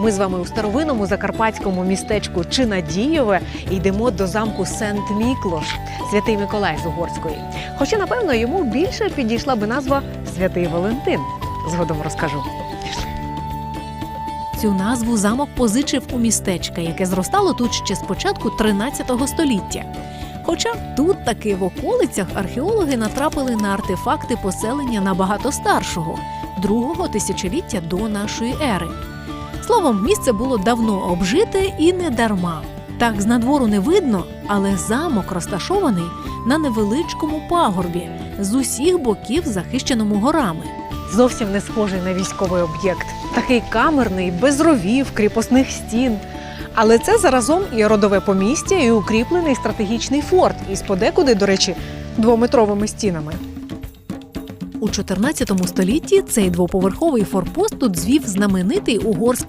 Ми з вами у старовинному закарпатському містечку Чинадієве йдемо до замку Сент Міклош, святий Миколай з Угорської. Хоча, напевно, йому більше підійшла би назва Святий Валентин. Згодом розкажу. Цю назву замок позичив у містечка, яке зростало тут ще з початку 13 століття. Хоча тут таки в околицях археологи натрапили на артефакти поселення набагато старшого другого тисячоліття до нашої ери. Словом, місце було давно обжите і не дарма. Так з надвору не видно, але замок розташований на невеличкому пагорбі з усіх боків захищеному горами. Зовсім не схожий на військовий об'єкт, такий камерний, без ровів, кріпосних стін. Але це заразом і родове помістя, і укріплений стратегічний форт із подекуди, до речі, двометровими стінами. У 14 столітті цей двоповерховий форпост тут звів знаменитий угорський